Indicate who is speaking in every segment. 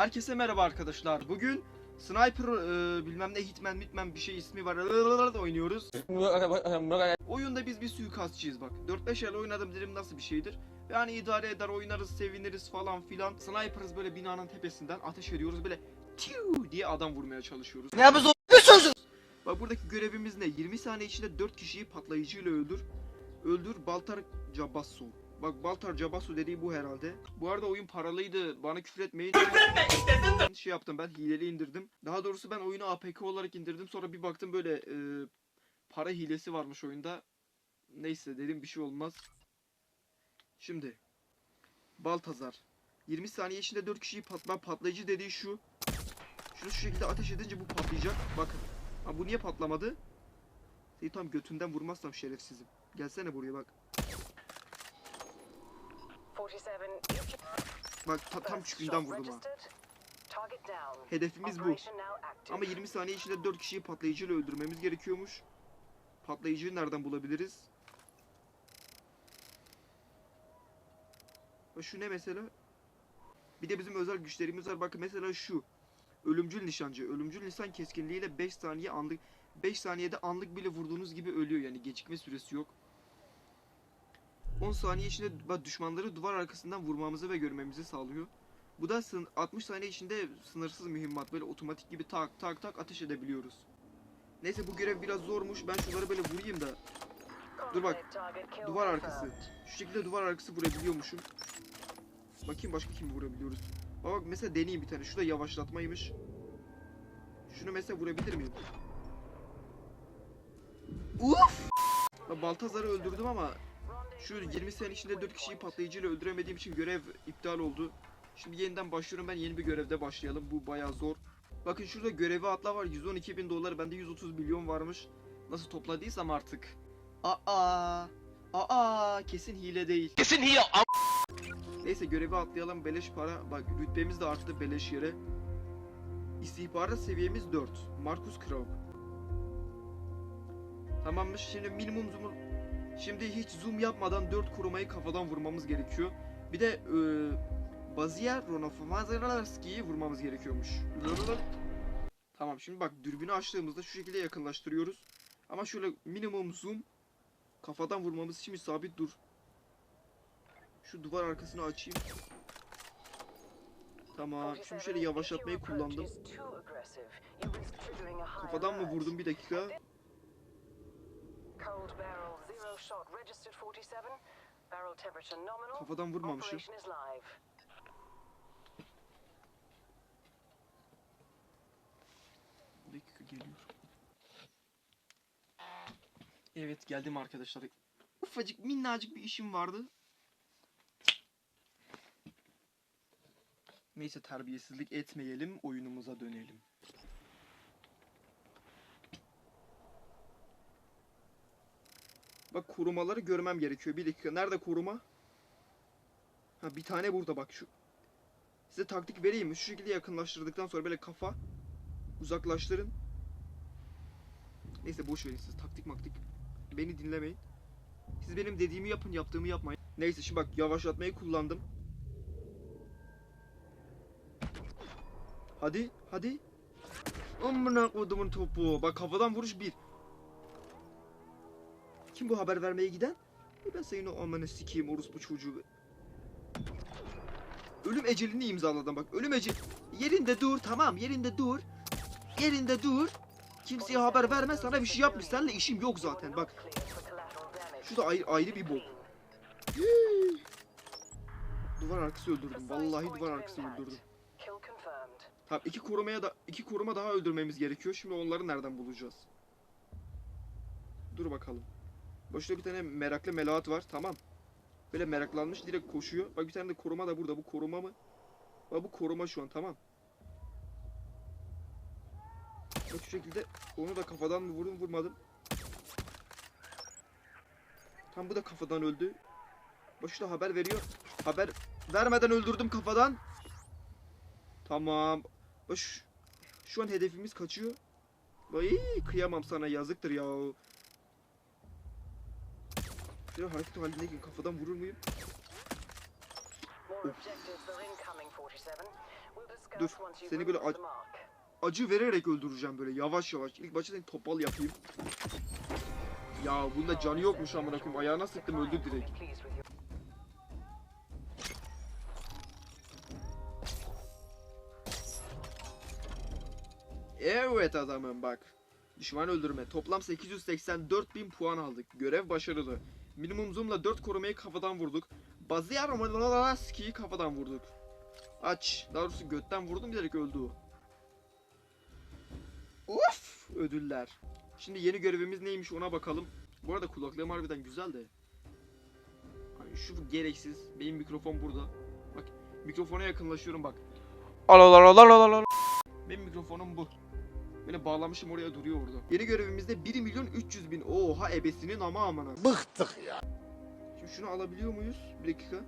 Speaker 1: Herkese merhaba arkadaşlar. Bugün Sniper e, bilmem ne Hitman Hitman bir şey ismi var oynuyoruz. Oyunda biz bir suikastçıyız bak. 4-5 el oynadım dedim nasıl bir şeydir. Yani idare eder oynarız seviniriz falan filan. Sniper'ız böyle binanın tepesinden ateş ediyoruz böyle tiu diye adam vurmaya çalışıyoruz.
Speaker 2: Ne yapıyorsun?
Speaker 1: Bak buradaki görevimiz ne? 20 saniye içinde 4 kişiyi patlayıcıyla öldür. Öldür Baltar Cabasso. Bak Baltar Cabasso dediği bu herhalde. Bu arada oyun paralıydı. Bana küfür etmeyin. şey yaptım ben hileli indirdim. Daha doğrusu ben oyunu APK olarak indirdim. Sonra bir baktım böyle e, para hilesi varmış oyunda. Neyse dedim bir şey olmaz. Şimdi Baltazar 20 saniye içinde 4 kişiyi patla patlayıcı dediği şu. Şunu şu şekilde ateş edince bu patlayacak. Bakın. Ha bu niye patlamadı? Seni tam götünden vurmazsam şerefsizim. Gelsene buraya bak.
Speaker 3: 47,
Speaker 1: Bak ta- tam çükünden vurdum ha. Hedefimiz bu. Ama 20 saniye içinde 4 kişiyi patlayıcıyla öldürmemiz gerekiyormuş. Patlayıcıyı nereden bulabiliriz? Şu ne mesela? Bir de bizim özel güçlerimiz var. Bakın mesela şu. Ölümcül nişancı. Ölümcül nişan keskinliğiyle 5 saniye anlık 5 saniyede anlık bile vurduğunuz gibi ölüyor yani gecikme süresi yok. 10 saniye içinde düşmanları duvar arkasından vurmamızı ve görmemizi sağlıyor. Bu da sın- 60 saniye içinde sınırsız mühimmat böyle otomatik gibi tak tak tak ateş edebiliyoruz. Neyse bu görev biraz zormuş. Ben şunları böyle vurayım da Dur bak, duvar arkası. Şu şekilde duvar arkası vurabiliyormuşum. Bakayım başka kimi vurabiliyoruz. Bak, bak mesela deneyeyim bir tane. Şu da yavaşlatmaymış. Şunu mesela vurabilir miyim? Uf! Baltazar'ı öldürdüm ama şu 20 sene içinde 4 kişiyi patlayıcıyla öldüremediğim için görev iptal oldu. Şimdi yeniden başlıyorum ben yeni bir görevde başlayalım. Bu bayağı zor. Bakın şurada görevi atla var 112 bin dolar bende 130 milyon varmış. Nasıl topladıysam artık. Aa, aa kesin hile değil.
Speaker 2: Kesin hile.
Speaker 1: Neyse görevi atlayalım beleş para. Bak rütbemiz de arttı beleş yere. İstihbarat seviyemiz 4. Marcus Krauk. Tamammış şimdi minimum Şimdi hiç zoom yapmadan 4 korumayı kafadan vurmamız gerekiyor. Bir de e, Bazier Ronofmazerski'yi vurmamız gerekiyormuş. Tamam şimdi bak dürbünü açtığımızda şu şekilde yakınlaştırıyoruz. Ama şöyle minimum zoom kafadan vurmamız için sabit dur. Şu duvar arkasını açayım. Tamam. Şimdi şöyle yavaşlatmayı kullandım. Kafadan mı vurdum bir dakika? Kafadan vurmamışım. Bir dakika geliyor. Evet geldim arkadaşlar. Ufacık minnacık bir işim vardı. Neyse terbiyesizlik etmeyelim, oyunumuza dönelim. Bak korumaları görmem gerekiyor. Bir dakika. Nerede koruma? Ha bir tane burada bak şu. Size taktik vereyim mi? Şu şekilde yakınlaştırdıktan sonra böyle kafa uzaklaştırın. Neyse boş verin siz taktik maktik. Beni dinlemeyin. Siz benim dediğimi yapın, yaptığımı yapmayın. Neyse şimdi bak yavaşlatmayı kullandım. Hadi, hadi. Amına kodumun topu. Bak kafadan vuruş bir. Kim bu haber vermeye giden? Ben senin o amanı sikeyim orospu çocuğu. Ölüm ecelini imzaladım bak. Ölüm ecel. Yerinde dur tamam yerinde dur. Yerinde dur. Kimseye haber verme sana bir şey yapmış. Seninle işim yok zaten bak. Şu da ayrı, ayrı bir bok. duvar arkası öldürdüm. Vallahi duvar arkası öldürdüm. Tamam iki korumaya da iki koruma daha öldürmemiz gerekiyor. Şimdi onları nereden bulacağız? Dur bakalım. Boşta bir tane meraklı melahat var. Tamam. Böyle meraklanmış direkt koşuyor. Bak bir tane de koruma da burada. Bu koruma mı? Bak bu koruma şu an tamam. Bak şu şekilde onu da kafadan mı vurdum vurmadım. Tam bu da kafadan öldü. Da haber veriyor. Haber vermeden öldürdüm kafadan. Tamam. Bak şu, an hedefimiz kaçıyor. Vay kıyamam sana yazıktır ya. Şöyle hareket halindeyken kafadan vurur muyum? Dur, seni böyle ac- acı vererek öldüreceğim böyle yavaş yavaş. İlk başta seni topal yapayım. Ya bunda canı yokmuş amına koyayım. Ayağına sıktım öldü direkt. Evet adamım bak. Düşman öldürme. Toplam 884 bin puan aldık. Görev başarılı. Minimum zoom'la 4 korumayı kafadan vurduk. Bazı ski'yi kafadan vurduk. Aç. Daha doğrusu götten vurdum direkt öldü o. Of! Ödüller. Şimdi yeni görevimiz neymiş ona bakalım. Bu arada kulaklığım harbiden güzel de. Hani şu gereksiz. Benim mikrofon burada. Bak mikrofona yakınlaşıyorum bak. Benim mikrofonum bu. Böyle bağlamışım oraya duruyor orada. Yeni görevimizde 1 milyon 300 bin. Oha ebesinin ama amına.
Speaker 2: Bıktık ya.
Speaker 1: Şimdi şunu alabiliyor muyuz? Bir dakika.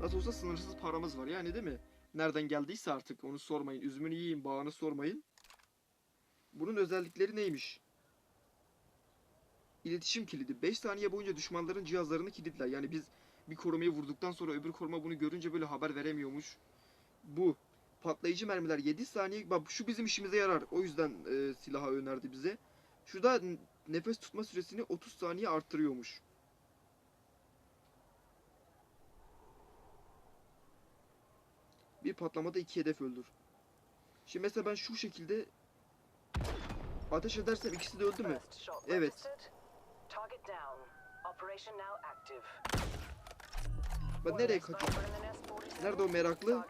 Speaker 1: Nasıl olsa sınırsız paramız var yani değil mi? Nereden geldiyse artık onu sormayın. Üzümünü yiyin bağını sormayın. Bunun özellikleri neymiş? İletişim kilidi. 5 saniye boyunca düşmanların cihazlarını kilitler. Yani biz bir korumayı vurduktan sonra öbür koruma bunu görünce böyle haber veremiyormuş. Bu. Patlayıcı mermiler 7 saniye. Bak şu bizim işimize yarar. O yüzden e, silahı önerdi bize. Şurada nefes tutma süresini 30 saniye arttırıyormuş. Bir patlamada iki hedef öldür. Şimdi mesela ben şu şekilde ateş edersem ikisi de öldü mü? Evet. Ben nereye kaçıyorum? Nerede o meraklı?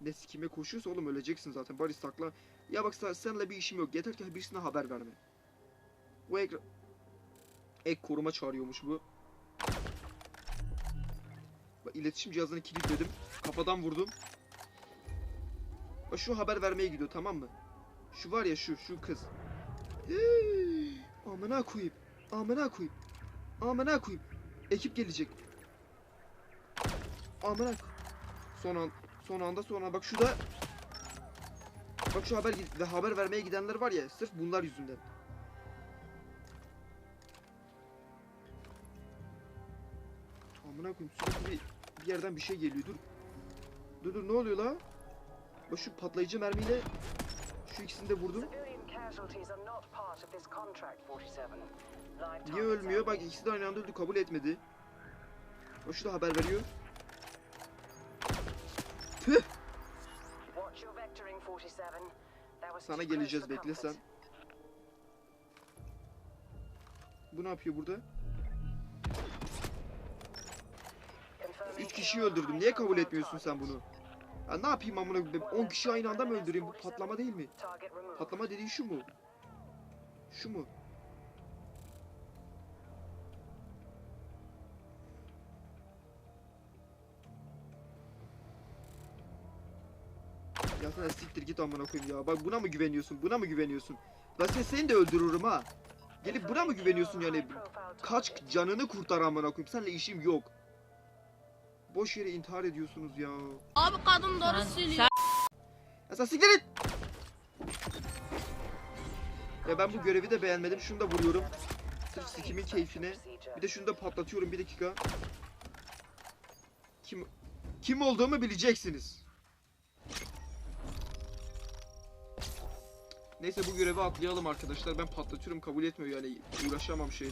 Speaker 1: Ne sikime koşuyorsa oğlum öleceksin zaten. Bari sakla. Ya bak sen, seninle bir işim yok. Yeter ki birisine haber verme. Bu ekran... Ek koruma çağırıyormuş bu. Bak iletişim cihazını kilitledim. Kafadan vurdum. Bak şu haber vermeye gidiyor tamam mı? Şu var ya şu şu kız. Amına koyayım. Amına koyayım. Amına koyayım. Ekip gelecek. Amına. Son an son anda son anda bak şu da Bak şu haber ve haber vermeye gidenler var ya sırf bunlar yüzünden. Amına koyayım sürekli bir, bir yerden bir şey geliyor dur. Dur dur ne oluyor la? Bak şu patlayıcı mermiyle şu ikisini de vurdum. Niye ölmüyor? Bak ikisi de aynı anda öldü kabul etmedi. O şu da haber veriyor. Sana geleceğiz bekle sen. Bu ne yapıyor burada? Üç kişiyi öldürdüm. Niye kabul etmiyorsun sen bunu? Ya ne yapayım amına koyayım? 10 kişi aynı anda mı öldüreyim? Bu patlama değil mi? Patlama dediğin şu mu? Şu mu? Ya sen siktir git amına koyayım ya. Bak buna mı güveniyorsun? Buna mı güveniyorsun? Ben seni, seni de öldürürüm ha. Gelip buna mı güveniyorsun yani? Kaç canını kurtar amına koyayım. Seninle işim yok. Boş yere intihar ediyorsunuz ya.
Speaker 3: Abi kadın doğru söylüyor.
Speaker 1: Ya sen siktir git. Ya ben bu görevi de beğenmedim. Şunu da vuruyorum. Sırf sikimin keyfine. Bir de şunu da patlatıyorum bir dakika. Kim kim olduğumu bileceksiniz. Neyse bu görevi atlayalım arkadaşlar. Ben patlatıyorum kabul etmiyor yani uğraşamam şey.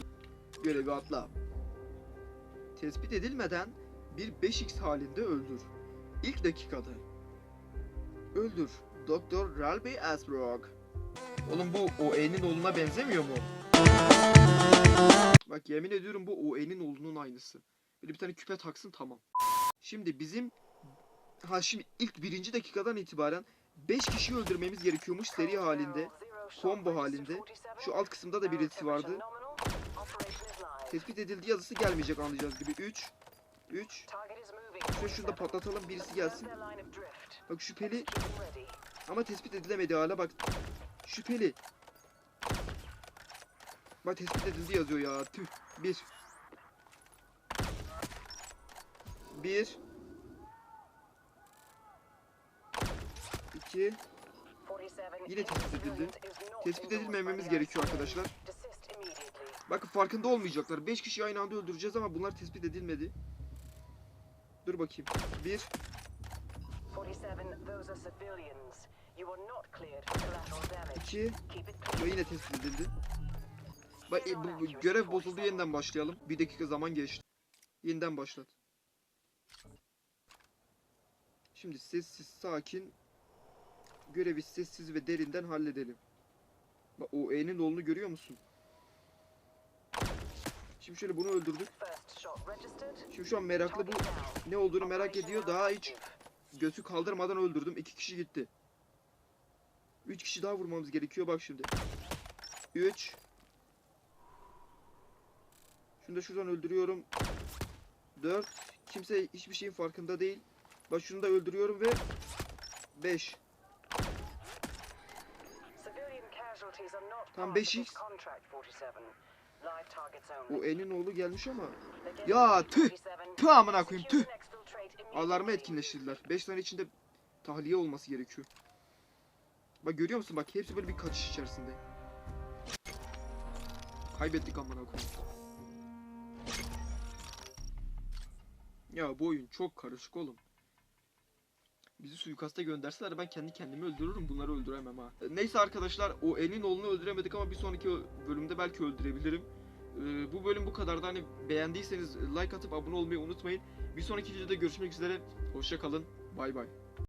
Speaker 1: Görevi atla. Tespit edilmeden bir 5x halinde öldür. İlk dakikada. Öldür. Doktor Ralby Asbrook. Oğlum bu OE'nin oğluna benzemiyor mu? Bak yemin ediyorum bu OE'nin oğlunun aynısı. Böyle bir tane küpe taksın tamam. Şimdi bizim ha şimdi ilk birinci dakikadan itibaren 5 kişi öldürmemiz gerekiyormuş seri halinde, combo halinde. Şu alt kısımda da bir ilgisi vardı. Tespit edildi yazısı gelmeyecek anlayacağız gibi. 3 3 Şöyle şunu da patlatalım birisi gelsin. Bak şüpheli ama tespit edilemedi hala bak. Şüpheli. Bak tespit edildi yazıyor ya. Tüh. 1 1 ki
Speaker 3: yine tespit edildi.
Speaker 1: Tespit edilmememiz gerekiyor arkadaşlar. Bakın farkında olmayacaklar. 5 kişi aynı anda öldüreceğiz ama bunlar tespit edilmedi. Dur bakayım.
Speaker 2: 1 2
Speaker 1: Ve yine tespit edildi. Bak, e, bu, bu, görev bozuldu yeniden başlayalım. Bir dakika zaman geçti. Yeniden başlat. Şimdi siz, siz sakin görevi sessiz ve derinden halledelim. Bak o E'nin dolunu görüyor musun? Şimdi şöyle bunu öldürdük. Şimdi şu an meraklı bu ne olduğunu merak ediyor. Daha hiç götü kaldırmadan öldürdüm. İki kişi gitti. Üç kişi daha vurmamız gerekiyor bak şimdi. Üç. Şunu da şuradan öldürüyorum. Dört. Kimse hiçbir şeyin farkında değil. Bak şunu da öldürüyorum ve beş. Tam
Speaker 2: part of
Speaker 1: 5x.
Speaker 2: this contract, 47. Live targets only.
Speaker 1: O E'nin oğlu gelmiş ama Ya, tüh!
Speaker 2: 47,
Speaker 1: Tüh amına koyayım, tüh! alarmı etkinleştirdiler. Beş tane içinde tahliye olması gerekiyor. Bak görüyor musun bak hepsi böyle bir kaçış içerisinde. Kaybettik amına koyayım. Ya bu oyun çok karışık oğlum. Bizi suikasta gönderseler ben kendi kendimi öldürürüm bunları öldüremem ha. E, Neyse arkadaşlar o elin oğlunu öldüremedik ama bir sonraki bölümde belki öldürebilirim. Ee, bu bölüm bu kadardı. Hani beğendiyseniz like atıp abone olmayı unutmayın. Bir sonraki videoda görüşmek üzere. Hoşça kalın. Bay bay.